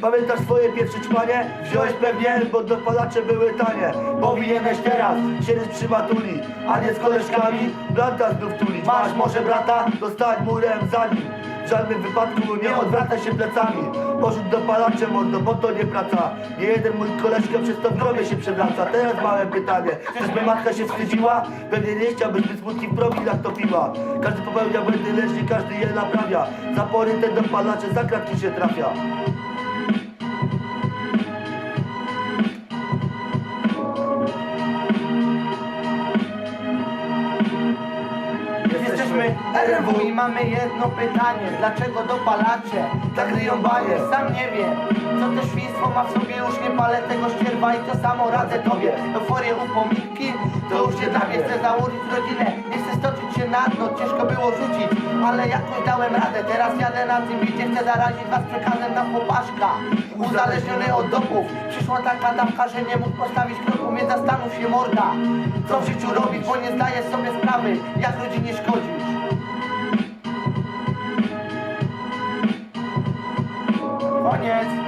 Pamiętasz swoje pierwsze ćpanie? Wziąłeś pewnie, bo dopalacze były tanie. Powinieneś teraz siedzieć przy matuli A nie z koleżkami. Blanta znów tulić Masz może brata? To murem za nim. W żadnym wypadku nie odwracaj się plecami. Porzut dopalacze mordo, bo to nie praca. Nie jeden mój koleżka przez to w grobie się przewraca. Teraz małe pytanie, czyżby matka się wstydziła? Pewnie nie chciałbyś, by smutki w promilach topiła. Każdy popełnia błędy, lecz każdy je naprawia. Zapory te dopalacze za kratki się trafia Jesteśmy RW i mamy jedno pytanie. Dlaczego dopalacze tak ryją banie? Sam nie wiem. Co to świństwo ma w sobie? Już nie palę tego ścierwa i to samo radzę tobie. Euforię upominki To już nie dla mnie. Chcę założyć rodzinę Nie chcę stoczyć na dno Ciężko było rzucić Ale jakoś dałem radę. Teraz jadę na tym bicie Chcę zarazić was przekazem na chłopaszka. Uzależniony od dopów Przyszła taka dawka, że nie mógł postawić kroku Mnie zastanów się morda. Co w życiu robić, bo nie zdaję sobie sprawy Jak rodzinie szkodzić. Koniec